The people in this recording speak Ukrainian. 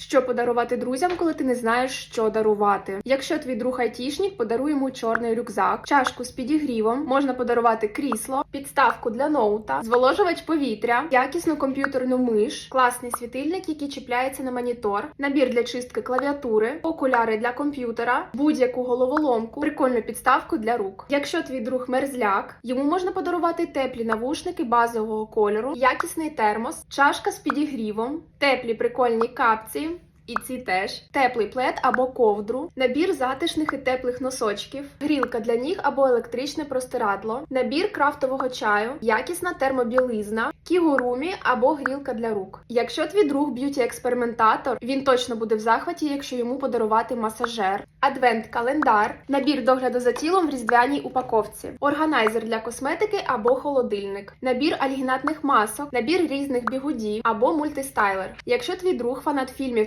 Що подарувати друзям, коли ти не знаєш, що дарувати? Якщо твій друг айтішник, подаруй йому чорний рюкзак, чашку з підігрівом, можна подарувати крісло, підставку для ноута, зволожувач повітря, якісну комп'ютерну миш, класний світильник, який чіпляється на монітор, набір для чистки клавіатури, окуляри для комп'ютера, будь-яку головоломку, прикольну підставку для рук. Якщо твій друг мерзляк, йому можна подарувати теплі навушники базового кольору, якісний термос, чашка з підігрівом, теплі прикольні капці. І ці теж теплий плед або ковдру, набір затишних і теплих носочків, грілка для ніг або електричне простирадло, набір крафтового чаю, якісна термобілизна, кігурумі або грілка для рук. Якщо твій друг б'юті-експериментатор, він точно буде в захваті, якщо йому подарувати масажер, адвент-календар, набір догляду за тілом в різдвяній упаковці, органайзер для косметики або холодильник, набір альгінатних масок, набір різних бігудів або мультистайлер. Якщо твій друг фанат фільмів